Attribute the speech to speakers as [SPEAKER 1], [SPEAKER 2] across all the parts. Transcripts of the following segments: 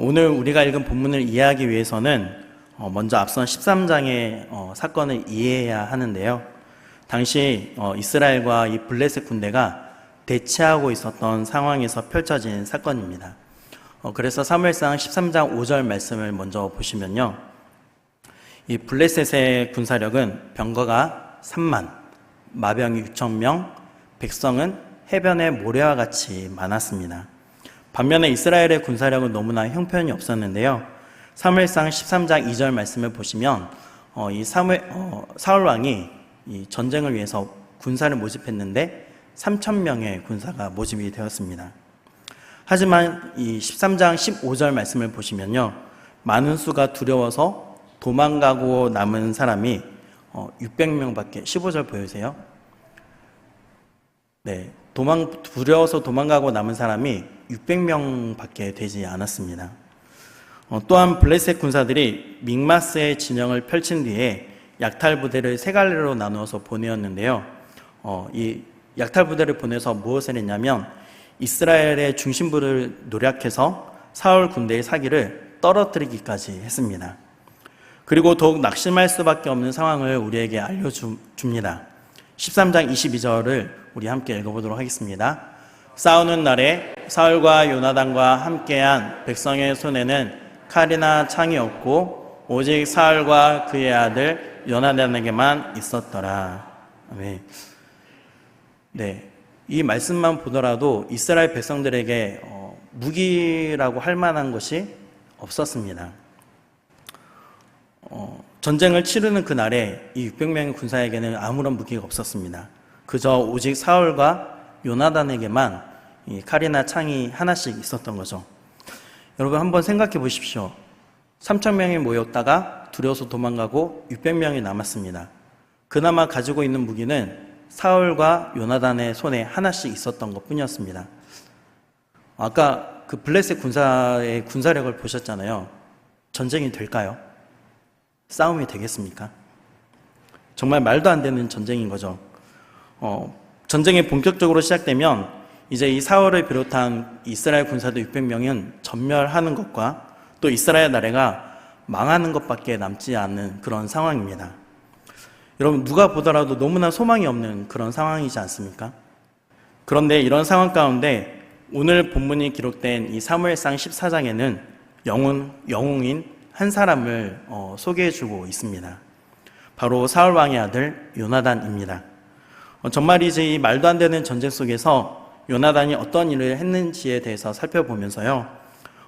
[SPEAKER 1] 오늘 우리가 읽은 본문을 이해하기 위해서는 어, 먼저 앞선 13장의 어, 사건을 이해해야 하는데요. 당시 어, 이스라엘과 이 블레셋 군대가 대치하고 있었던 상황에서 펼쳐진 사건입니다. 어, 그래서 사무엘상 13장 5절 말씀을 먼저 보시면요. 이 블레셋의 군사력은 병거가 3만, 마병이 6천 명, 백성은 해변의 모래와 같이 많았습니다. 반면에 이스라엘의 군사력은 너무나 형편이 없었는데요. 사무엘상 13장 2절 말씀을 보시면 어, 이 사무엘, 어, 사울 왕이 이 전쟁을 위해서 군사를 모집했는데 3천 명의 군사가 모집이 되었습니다. 하지만 이 13장 15절 말씀을 보시면요. 많은 수가 두려워서 도망가고 남은 사람이 어, 600명밖에 15절 보여주세요. 네. 도망 두려워서 도망가고 남은 사람이 600명밖에 되지 않았습니다. 어, 또한 블레셋 군사들이 믹마스의 진영을 펼친 뒤에 약탈 부대를 세 갈래로 나누어서 보내었는데요. 어, 이 약탈 부대를 보내서 무엇을 했냐면 이스라엘의 중심부를 노력해서 사울 군대의 사기를 떨어뜨리기까지 했습니다. 그리고 더욱 낙심할 수밖에 없는 상황을 우리에게 알려줍니다. 13장 22절을 우리 함께 읽어보도록 하겠습니다. 싸우는 날에 사울과 요나단과 함께한 백성의 손에는 칼이나 창이 없고 오직 사울과 그의 아들 요나단에게만 있었더라. 아멘. 네, 이 말씀만 보더라도 이스라엘 백성들에게 어, 무기라고 할 만한 것이 없었습니다. 어, 전쟁을 치르는 그날에 이 600명의 군사에게는 아무런 무기가 없었습니다. 그저 오직 사울과 요나단에게만 이 칼이나 창이 하나씩 있었던 거죠. 여러분 한번 생각해 보십시오. 3천 명이 모였다가 두려워서 도망가고 600명이 남았습니다. 그나마 가지고 있는 무기는 사울과 요나단의 손에 하나씩 있었던 것 뿐이었습니다. 아까 그 블레셋 군사의 군사력을 보셨잖아요. 전쟁이 될까요? 싸움이 되겠습니까? 정말 말도 안 되는 전쟁인 거죠. 어, 전쟁이 본격적으로 시작되면 이제 이 사월을 비롯한 이스라엘 군사들 600명은 전멸하는 것과 또 이스라엘 나라가 망하는 것밖에 남지 않는 그런 상황입니다. 여러분 누가 보더라도 너무나 소망이 없는 그런 상황이지 않습니까? 그런데 이런 상황 가운데 오늘 본문이 기록된 이 사무엘상 14장에는 영웅, 영웅인 한 사람을 어, 소개해주고 있습니다. 바로 사울 왕의 아들 요나단입니다. 어, 정말이지 이 말도 안 되는 전쟁 속에서 요나단이 어떤 일을 했는지에 대해서 살펴보면서요.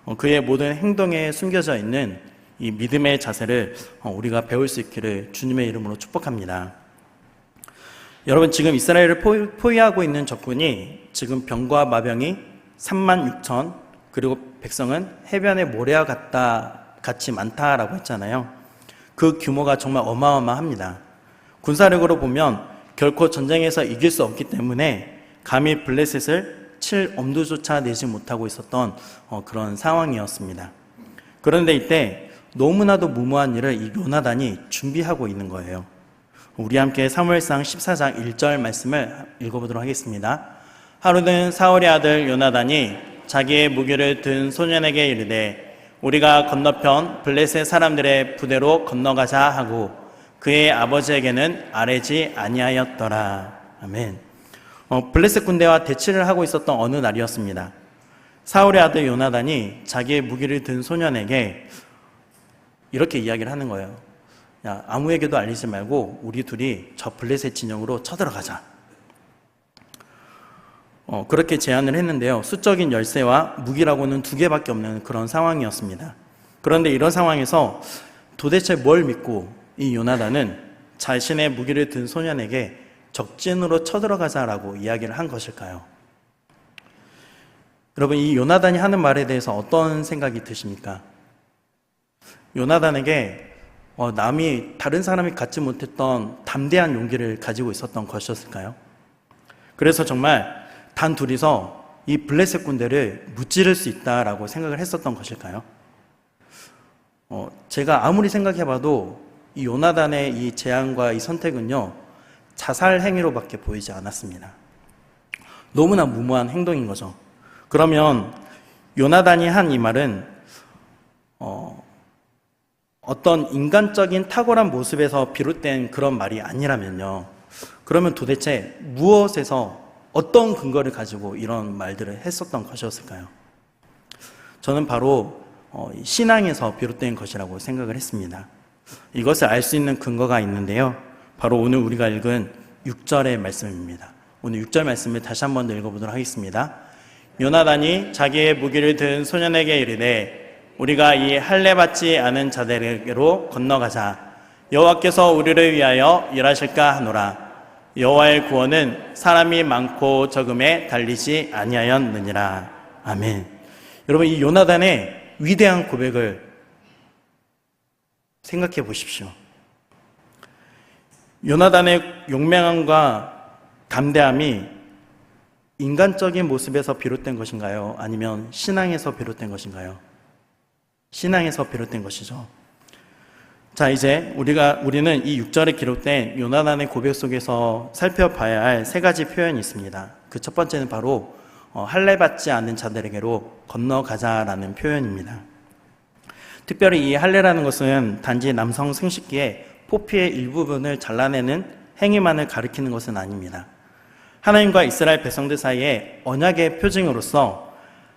[SPEAKER 1] 어, 그의 모든 행동에 숨겨져 있는 이 믿음의 자세를 어, 우리가 배울 수 있기를 주님의 이름으로 축복합니다. 여러분 지금 이스라엘을 포위하고 있는 적군이 지금 병과 마병이 3만 6천 그리고 백성은 해변의 모래와 같다 같이 많다라고 했잖아요. 그 규모가 정말 어마어마합니다. 군사력으로 보면 결코 전쟁에서 이길 수 없기 때문에 감히 블레셋을 칠 엄두조차 내지 못하고 있었던 어, 그런 상황이었습니다. 그런데 이때 너무나도 무모한 일을 이 요나단이 준비하고 있는 거예요. 우리 함께 사무엘상 14장 1절 말씀을 읽어보도록 하겠습니다. 하루는 사울의 아들 요나단이 자기의 무기를 든 소년에게 이르되 우리가 건너편 블레셋 사람들의 부대로 건너가자 하고 그의 아버지에게는 아뢰지 아니하였더라. 아멘. 어, 블레셋 군대와 대치를 하고 있었던 어느 날이었습니다. 사울의 아들 요나단이 자기의 무기를 든 소년에게 이렇게 이야기를 하는 거예요. 야, 아무에게도 알리지 말고 우리 둘이 저 블레셋 진영으로 쳐들어가자. 어, 그렇게 제안을 했는데요. 수적인 열쇠와 무기라고는 두 개밖에 없는 그런 상황이었습니다. 그런데 이런 상황에서 도대체 뭘 믿고 이 요나단은 자신의 무기를 든 소년에게 적진으로 쳐들어가자라고 이야기를 한 것일까요? 여러분, 이 요나단이 하는 말에 대해서 어떤 생각이 드십니까? 요나단에게 어, 남이 다른 사람이 갖지 못했던 담대한 용기를 가지고 있었던 것이었을까요? 그래서 정말 단 둘이서 이 블레셋 군대를 무찌를 수 있다라고 생각을 했었던 것일까요? 어, 제가 아무리 생각해봐도 이 요나단의 이 제안과 이 선택은요 자살 행위로밖에 보이지 않았습니다. 너무나 무모한 행동인 거죠. 그러면 요나단이 한 이 말은 어, 어떤 인간적인 탁월한 모습에서 비롯된 그런 말이 아니라면요. 그러면 도대체 무엇에서 어떤 근거를 가지고 이런 말들을 했었던 것이었을까요? 저는 바로 어, 이 신앙에서 비롯된 것이라고 생각을 했습니다. 이것을 알 수 있는 근거가 있는데요. 바로 오늘 우리가 읽은 6절의 말씀입니다. 오늘 6절 말씀을 다시 한번 더 읽어보도록 하겠습니다. 요나단이 자기의 무기를 든 소년에게 이르되 우리가 이 할례 받지 않은 자들에게로 건너가자 여호와께서 우리를 위하여 일하실까 하노라 여호와의 구원은 사람이 많고 적음에 달리지 아니하였느니라 아멘. 여러분 이 요나단의 위대한 고백을 생각해 보십시오. 요나단의 용맹함과 담대함이 인간적인 모습에서 비롯된 것인가요? 아니면 신앙에서 비롯된 것인가요? 신앙에서 비롯된 것이죠. 자, 이제 우리가, 우리는 이 6절에 기록된 요나단의 고백 속에서 살펴봐야 할 세 가지 표현이 있습니다. 그 첫 번째는 바로 어, 할례 받지 않는 자들에게로 건너가자라는 표현입니다. 특별히 이 할례라는 것은 단지 남성 생식기에 포피의 일부분을 잘라내는 행위만을 가리키는 것은 아닙니다. 하나님과 이스라엘 백성들 사이에 언약의 표징으로서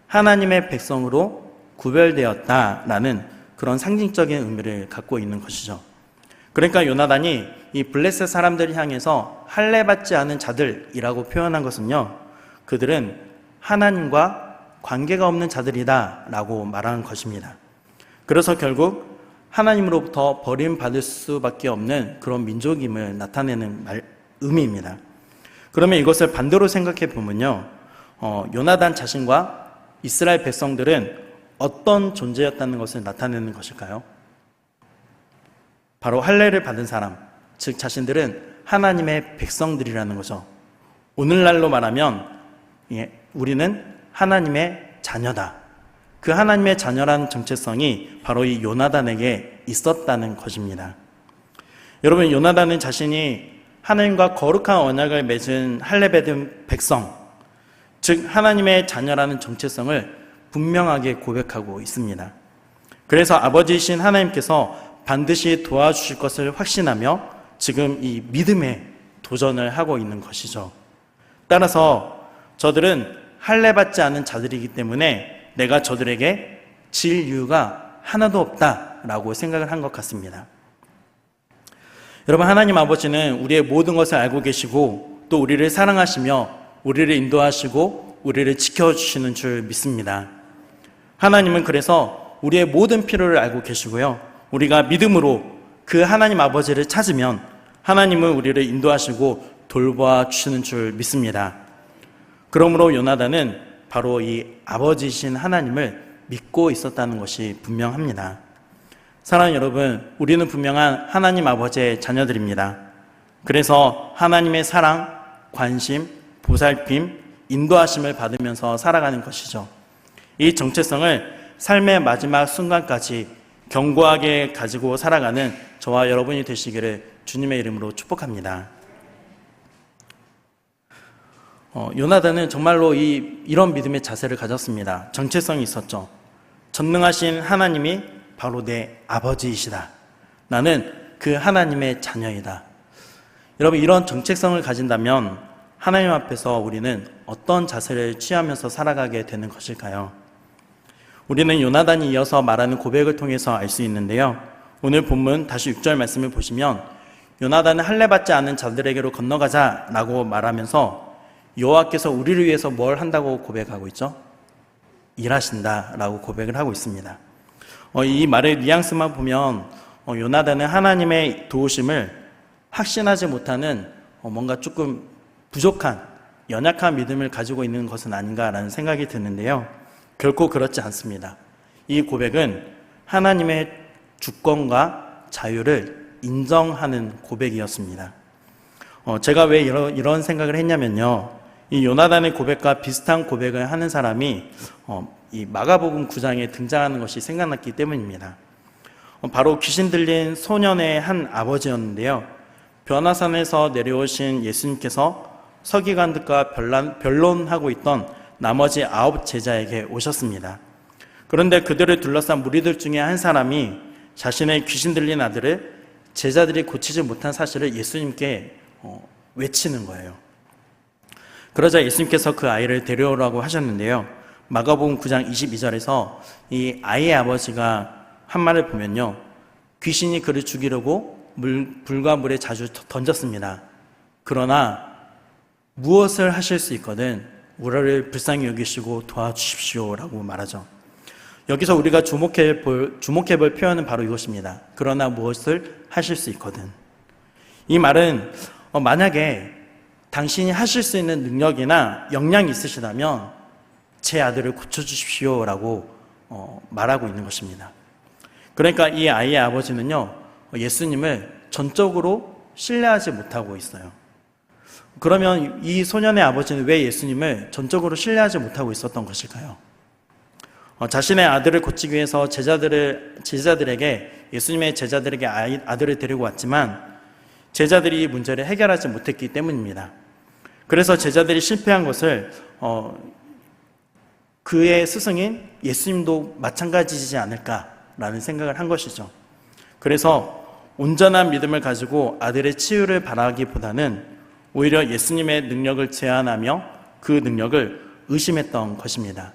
[SPEAKER 1] 하나님의 백성으로 구별되었다라는 그런 상징적인 의미를 갖고 있는 것이죠. 그러니까 요나단이 이 블레셋 사람들을 향해서 할례 받지 않은 자들이라고 표현한 것은요. 그들은 하나님과 관계가 없는 자들이다라고 말하는 것입니다. 그래서 결국 하나님으로부터 버림받을 수밖에 없는 그런 민족임을 나타내는 말, 의미입니다. 그러면 이것을 반대로 생각해 보면요. 어, 요나단 자신과 이스라엘 백성들은 어떤 존재였다는 것을 나타내는 것일까요? 바로 할례를 받은 사람, 즉 자신들은 하나님의 백성들이라는 거죠. 오늘날로 말하면 예, 우리는 하나님의 자녀다. 그 하나님의 자녀라는 정체성이 바로 이 요나단에게 있었다는 것입니다. 여러분 요나단은 자신이 하나님과 거룩한 언약을 맺은 할례받은 백성, 즉 하나님의 자녀라는 정체성을 분명하게 고백하고 있습니다. 그래서 아버지이신 하나님께서 반드시 도와주실 것을 확신하며 지금 이 믿음의 도전을 하고 있는 것이죠. 따라서 저들은 할례받지 않은 자들이기 때문에 내가 저들에게 질 이유가 하나도 없다라고 생각을 한 것 같습니다. 여러분 하나님 아버지는 우리의 모든 것을 알고 계시고 또 우리를 사랑하시며 우리를 인도하시고 우리를 지켜주시는 줄 믿습니다. 하나님은 그래서 우리의 모든 필요를 알고 계시고요. 우리가 믿음으로 그 하나님 아버지를 찾으면 하나님은 우리를 인도하시고 돌봐 주시는 줄 믿습니다. 그러므로 요나단은 바로 이 아버지신 하나님을 믿고 있었다는 것이 분명합니다. 사랑하는 여러분, 우리는 분명한 하나님 아버지의 자녀들입니다. 그래서 하나님의 사랑, 관심, 보살핌, 인도하심을 받으면서 살아가는 것이죠. 이 정체성을 삶의 마지막 순간까지 견고하게 가지고 살아가는 저와 여러분이 되시기를 주님의 이름으로 축복합니다. 어, 요나단은 정말로 이, 이런 믿음의 자세를 가졌습니다. 정체성이 있었죠. 전능하신 하나님이 바로 내 아버지이시다. 나는 그 하나님의 자녀이다. 여러분, 이런 정체성을 가진다면 하나님 앞에서 우리는 어떤 자세를 취하면서 살아가게 되는 것일까요? 우리는 요나단이 이어서 말하는 고백을 통해서 알 수 있는데요. 오늘 본문 다시 6절 말씀을 보시면 요나단은 할례 받지 않은 자들에게로 건너가자라고 말하면서 여호와께서 우리를 위해서 뭘 한다고 고백하고 있죠? 일하신다라고 고백을 하고 있습니다. 어, 이 말의 뉘앙스만 보면 어, 요나단은 하나님의 도우심을 확신하지 못하는 어, 뭔가 조금 부족한 연약한 믿음을 가지고 있는 것은 아닌가라는 생각이 드는데요. 결코 그렇지 않습니다. 이 고백은 하나님의 주권과 자유를 인정하는 고백이었습니다. 어, 제가 왜 이런, 이런 생각을 했냐면요. 이 요나단의 고백과 비슷한 고백을 하는 사람이 어, 이 마가복음 9장에 등장하는 것이 생각났기 때문입니다. 어, 바로 귀신 들린 소년의 한 아버지였는데요. 변화산에서 내려오신 예수님께서 서기관들과 변론, 변론하고 있던 나머지 아홉 제자에게 오셨습니다. 그런데 그들을 둘러싼 무리들 중에 한 사람이 자신의 귀신 들린 아들을 제자들이 고치지 못한 사실을 예수님께 어, 외치는 거예요. 그러자 예수님께서 그 아이를 데려오라고 하셨는데요. 마가복음 9장 22절에서 이 아이의 아버지가 한 말을 보면요. 귀신이 그를 죽이려고 물, 불과 물에 자주 던졌습니다. 그러나 무엇을 하실 수 있거든 우리를 불쌍히 여기시고 도와주십시오라고 말하죠. 여기서 우리가 주목해 볼, 주목해 볼 표현은 바로 이것입니다. 그러나 무엇을 하실 수 있거든. 이 말은 어, 만약에 당신이 하실 수 있는 능력이나 역량이 있으시다면 제 아들을 고쳐주십시오 라고 어, 말하고 있는 것입니다. 그러니까 이 아이의 아버지는요, 예수님을 전적으로 신뢰하지 못하고 있어요. 그러면 이 소년의 아버지는 왜 예수님을 전적으로 신뢰하지 못하고 있었던 것일까요? 어, 자신의 아들을 고치기 위해서 제자들을, 제자들에게, 예수님의 제자들에게 아이, 아들을 데리고 왔지만, 제자들이 이 문제를 해결하지 못했기 때문입니다. 그래서 제자들이 실패한 것을, 어, 그의 스승인 예수님도 마찬가지이지 않을까라는 생각을 한 것이죠. 그래서 온전한 믿음을 가지고 아들의 치유를 바라기보다는 오히려 예수님의 능력을 제한하며 그 능력을 의심했던 것입니다.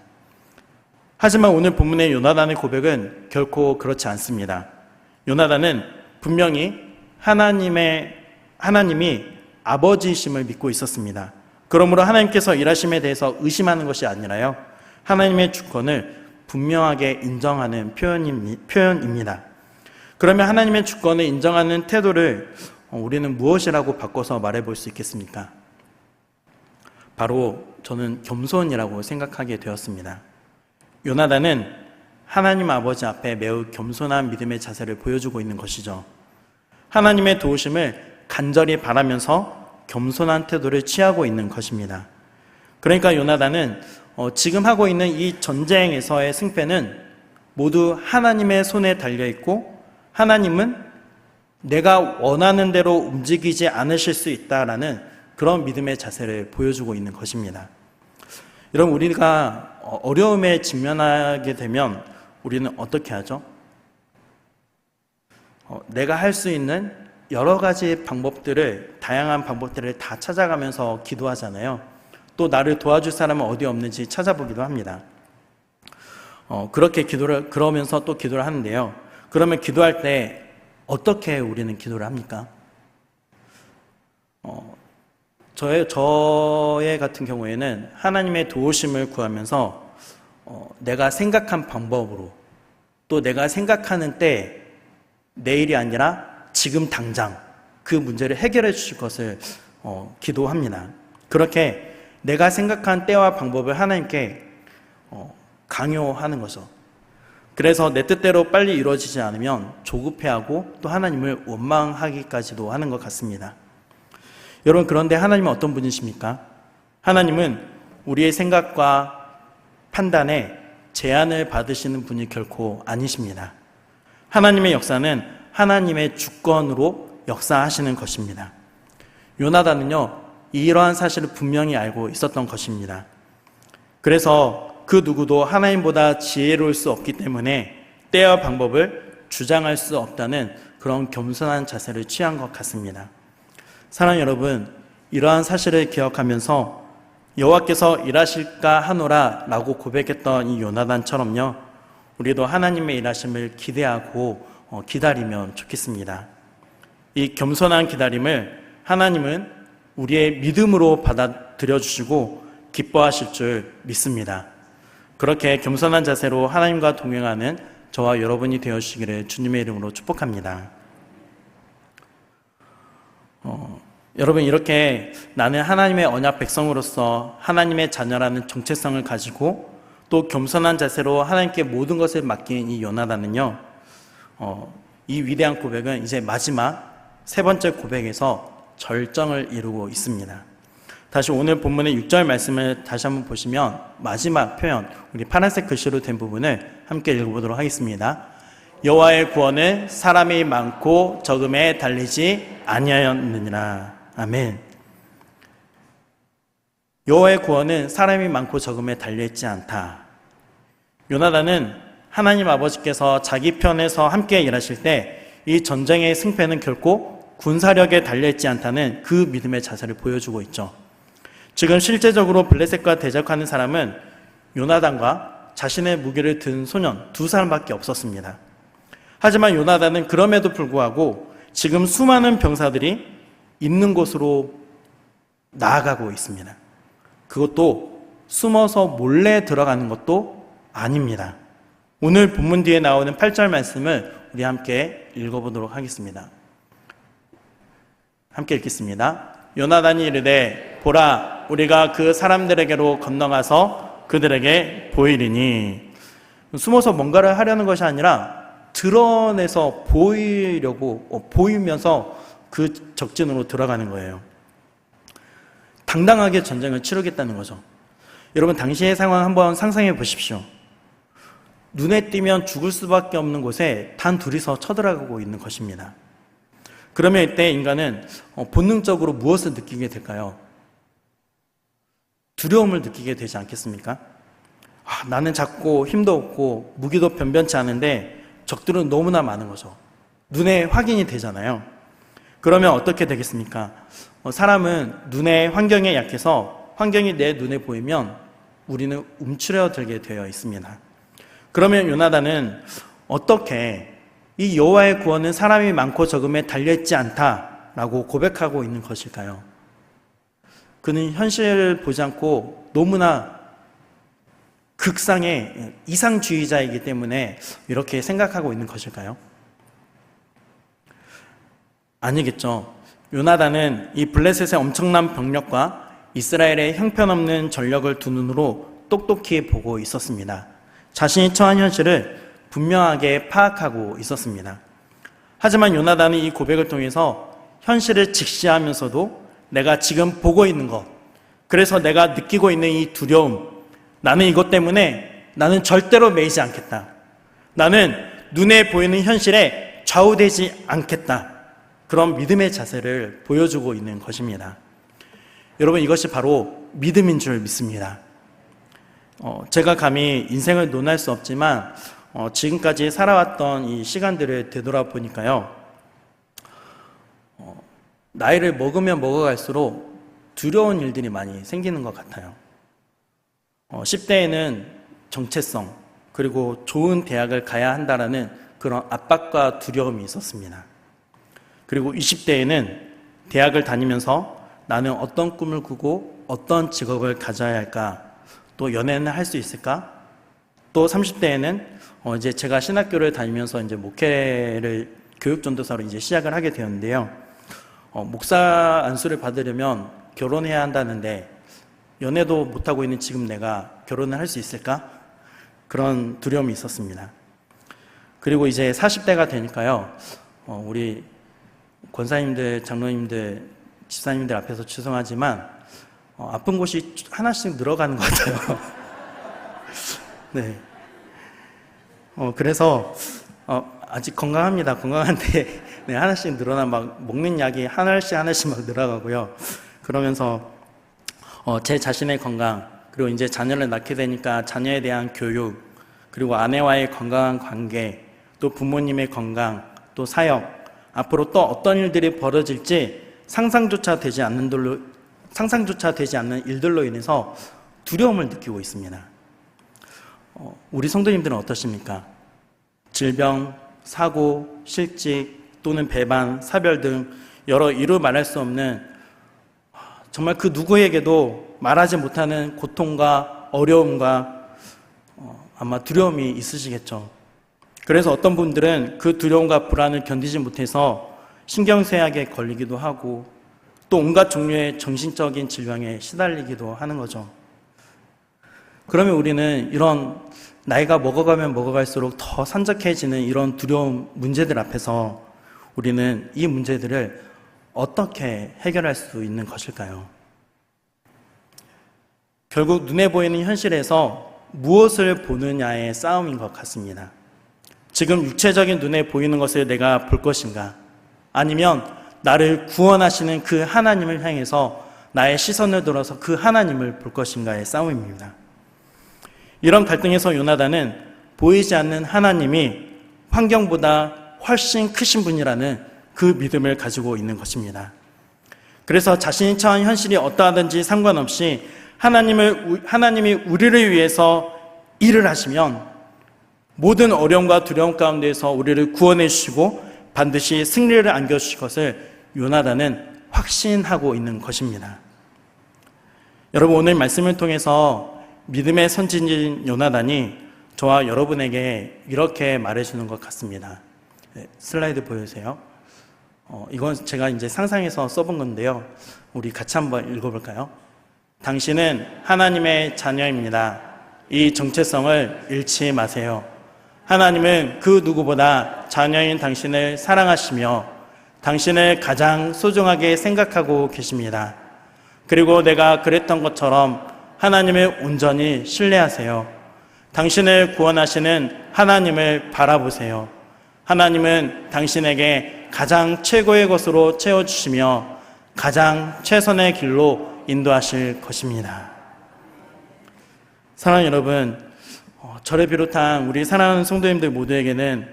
[SPEAKER 1] 하지만 오늘 본문의 요나단의 고백은 결코 그렇지 않습니다. 요나단은 분명히 하나님의 하나님이 아버지이심을 믿고 있었습니다. 그러므로 하나님께서 일하심에 대해서 의심하는 것이 아니라요. 하나님의 주권을 분명하게 인정하는 표현입니다. 그러면 하나님의 주권을 인정하는 태도를 우리는 무엇이라고 바꿔서 말해 볼 수 있겠습니까? 바로 저는 겸손이라고 생각하게 되었습니다. 요나단은 하나님 아버지 앞에 매우 겸손한 믿음의 자세를 보여주고 있는 것이죠. 하나님의 도우심을 간절히 바라면서 겸손한 태도를 취하고 있는 것입니다. 그러니까 요나단은 어, 지금 하고 있는 이 전쟁에서의 승패는 모두 하나님의 손에 달려 있고 하나님은 내가 원하는 대로 움직이지 않으실 수 있다라는 그런 믿음의 자세를 보여주고 있는 것입니다. 여러분, 우리가 어려움에 직면하게 되면 우리는 어떻게 하죠? 어, 내가 할 수 있는 여러 가지 방법들을, 다양한 방법들을 다 찾아가면서 기도하잖아요. 또 나를 도와줄 사람은 어디 없는지 찾아보기도 합니다. 어, 그렇게 기도를, 그러면서 또 기도를 하는데요. 그러면 기도할 때 어떻게 우리는 기도를 합니까? 어, 저의, 저의 같은 경우에는 하나님의 도우심을 구하면서 어, 내가 생각한 방법으로 또 내가 생각하는 때 내일이 아니라 지금 당장 그 문제를 해결해 주실 것을 어, 기도합니다. 그렇게 내가 생각한 때와 방법을 하나님께 어, 강요하는 거죠. 그래서 내 뜻대로 빨리 이루어지지 않으면 조급해하고 또 하나님을 원망하기까지도 하는 것 같습니다. 여러분, 그런데 하나님은 어떤 분이십니까? 하나님은 우리의 생각과 판단에 제한을 받으시는 분이 결코 아니십니다. 하나님의 역사는 하나님의 주권으로 역사하시는 것입니다. 요나단은요, 이러한 사실을 분명히 알고 있었던 것입니다. 그래서 그 누구도 하나님보다 지혜로울 수 없기 때문에 때와 방법을 주장할 수 없다는 그런 겸손한 자세를 취한 것 같습니다. 사랑 여러분, 이러한 사실을 기억하면서 여호와께서 일하실까 하노라라고 고백했던 이 요나단처럼요, 우리도 하나님의 일하심을 기대하고 어, 기다리면 좋겠습니다. 이 겸손한 기다림을 하나님은 우리의 믿음으로 받아들여 주시고 기뻐하실 줄 믿습니다. 그렇게 겸손한 자세로 하나님과 동행하는 저와 여러분이 되어주시기를 주님의 이름으로 축복합니다. 어, 여러분 이렇게 나는 하나님의 언약 백성으로서 하나님의 자녀라는 정체성을 가지고 또 겸손한 자세로 하나님께 모든 것을 맡긴 이 요나단은요, 어, 이 위대한 고백은 이제 마지막 세 번째 고백에서 절정을 이루고 있습니다. 다시 오늘 본문의 6절 말씀을 다시 한번 보시면 마지막 표현, 우리 파란색 글씨로 된 부분을 함께 읽어보도록 하겠습니다. 여호와의 구원은 사람이 많고 적음에 달리지 아니하였느니라. 아멘. 여호와의 구원은 사람이 많고 적음에 달려있지 않다. 요나단은 하나님 아버지께서 자기 편에서 함께 일하실 때 이 전쟁의 승패는 결코 군사력에 달려있지 않다는 그 믿음의 자세를 보여주고 있죠. 지금 실제적으로 블레셋과 대적하는 사람은 요나단과 자신의 무기를 든 소년 두 사람밖에 없었습니다. 하지만 요나단은 그럼에도 불구하고 지금 수많은 병사들이 있는 곳으로 나아가고 있습니다. 그것도 숨어서 몰래 들어가는 것도 아닙니다. 오늘 본문 뒤에 나오는 8절 말씀을 우리 함께 읽어보도록 하겠습니다. 함께 읽겠습니다. 요나단이 이르되 보라 우리가 그 사람들에게로 건너가서 그들에게 보이리니 숨어서 뭔가를 하려는 것이 아니라 드러내서 보이려고 어, 보이면서 그 적진으로 들어가는 거예요. 당당하게 전쟁을 치르겠다는 거죠. 여러분 당시의 상황 한번 상상해 보십시오. 눈에 띄면 죽을 수밖에 없는 곳에 단 둘이서 쳐들어가고 있는 것입니다. 그러면 이때 인간은 어, 본능적으로 무엇을 느끼게 될까요? 두려움을 느끼게 되지 않겠습니까? 아, 나는 작고 힘도 없고 무기도 변변치 않은데 적들은 너무나 많은 거죠. 눈에 확인이 되잖아요. 그러면 어떻게 되겠습니까? 어, 사람은 눈의 환경에 약해서 환경이 내 눈에 보이면 우리는 움츠려 들게 되어 있습니다. 그러면 요나단은 어떻게 이 여호와의 구원은 사람이 많고 적음에 달려 있지 않다라고 고백하고 있는 것일까요? 그는 현실을 보지 않고 너무나 극상의 이상주의자이기 때문에 이렇게 생각하고 있는 것일까요? 아니겠죠. 요나단은 이 블레셋의 엄청난 병력과 이스라엘의 형편없는 전력을 두 눈으로 똑똑히 보고 있었습니다. 자신이 처한 현실을 분명하게 파악하고 있었습니다. 하지만 요나단은 이 고백을 통해서 현실을 직시하면서도 내가 지금 보고 있는 것, 그래서 내가 느끼고 있는 이 두려움, 나는 이것 때문에 나는 절대로 매이지 않겠다. 나는 눈에 보이는 현실에 좌우되지 않겠다. 그런 믿음의 자세를 보여주고 있는 것입니다. 여러분, 이것이 바로 믿음인 줄 믿습니다. 어, 제가 감히 인생을 논할 수 없지만, 어, 지금까지 살아왔던 이 시간들을 되돌아보니까요, 어, 나이를 먹으면 먹어갈수록 두려운 일들이 많이 생기는 것 같아요. 어, 10대에는 정체성, 그리고 좋은 대학을 가야 한다라는 그런 압박과 두려움이 있었습니다. 그리고 20대에는 대학을 다니면서 나는 어떤 꿈을 꾸고 어떤 직업을 가져야 할까? 또 연애는 할 수 있을까? 또 30대에는 어 이제 제가 신학교를 다니면서 이제 목회를 교육 전도사로 이제 시작을 하게 되었는데요. 어 목사 안수를 받으려면 결혼해야 한다는데 연애도 못 하고 있는 지금 내가 결혼을 할 수 있을까? 그런 두려움이 있었습니다. 그리고 이제 40대가 되니까요. 어 우리 권사님들, 장로님들, 집사님들 앞에서 죄송하지만 어, 아픈 곳이 하나씩 늘어가는 것 같아요. 네. 어, 그래서 어, 아직 건강합니다. 건강한데 네, 하나씩 늘어나 막 먹는 약이 하나씩 하나씩 막 늘어가고요. 그러면서 어, 제 자신의 건강 그리고 이제 자녀를 낳게 되니까 자녀에 대한 교육 그리고 아내와의 건강한 관계 또 부모님의 건강 또 사역 앞으로 또 어떤 일들이 벌어질지 상상조차 되지 않는 상상조차 되지 않는 일들로 인해서 두려움을 느끼고 있습니다. 어, 우리 성도님들은 어떠십니까? 질병, 사고, 실직 또는 배반, 사별 등 여러 이루 말할 수 없는 정말 그 누구에게도 말하지 못하는 고통과 어려움과 어, 아마 두려움이 있으시겠죠. 그래서 어떤 분들은 그 두려움과 불안을 견디지 못해서 신경쇠약에 걸리기도 하고 또 온갖 종류의 정신적인 질병에 시달리기도 하는 거죠. 그러면 우리는 이런 나이가 먹어가면 먹어갈수록 더 산적해지는 이런 두려운 문제들 앞에서 우리는 이 문제들을 어떻게 해결할 수 있는 것일까요? 결국 눈에 보이는 현실에서 무엇을 보느냐의 싸움인 것 같습니다. 지금 육체적인 눈에 보이는 것을 내가 볼 것인가? 아니면 나를 구원하시는 그 하나님을 향해서 나의 시선을 들어서 그 하나님을 볼 것인가의 싸움입니다. 이런 갈등에서 요나단은 보이지 않는 하나님이 환경보다 훨씬 크신 분이라는 그 믿음을 가지고 있는 것입니다. 그래서 자신이 처한 현실이 어떠하든지 상관없이 하나님을, 하나님이 우리를 위해서 일을 하시면 모든 어려움과 두려움 가운데서 우리를 구원해 주시고 반드시 승리를 안겨주실 것을 요나단은 확신하고 있는 것입니다. 여러분 오늘 말씀을 통해서 믿음의 선진인 요나단이 저와 여러분에게 이렇게 말해주는 것 같습니다. 네, 슬라이드 보여주세요. 어, 이건 제가 이제 상상해서 써본 건데요. 우리 같이 한번 읽어볼까요? 당신은 하나님의 자녀입니다. 이 정체성을 잃지 마세요. 하나님은 그 누구보다 자녀인 당신을 사랑하시며 당신을 가장 소중하게 생각하고 계십니다. 그리고 내가 그랬던 것처럼 하나님을 온전히 신뢰하세요. 당신을 구원하시는 하나님을 바라보세요. 하나님은 당신에게 가장 최고의 것으로 채워주시며 가장 최선의 길로 인도하실 것입니다. 사랑하는 여러분, 어, 저를 비롯한 우리 사랑하는 성도님들 모두에게는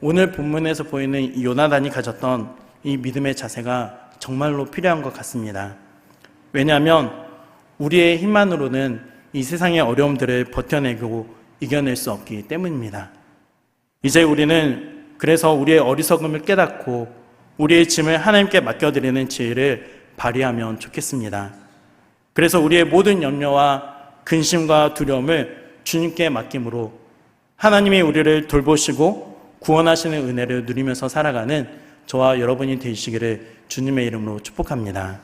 [SPEAKER 1] 오늘 본문에서 보이는 이 요나단이 가졌던 이 믿음의 자세가 정말로 필요한 것 같습니다. 왜냐하면 우리의 힘만으로는 이 세상의 어려움들을 버텨내고 이겨낼 수 없기 때문입니다. 이제 우리는 그래서 우리의 어리석음을 깨닫고 우리의 짐을 하나님께 맡겨드리는 지혜를 발휘하면 좋겠습니다. 그래서 우리의 모든 염려와 근심과 두려움을 주님께 맡김으로 하나님이 우리를 돌보시고 구원하시는 은혜를 누리면서 살아가는 저와 여러분이 되시기를 주님의 이름으로 축복합니다.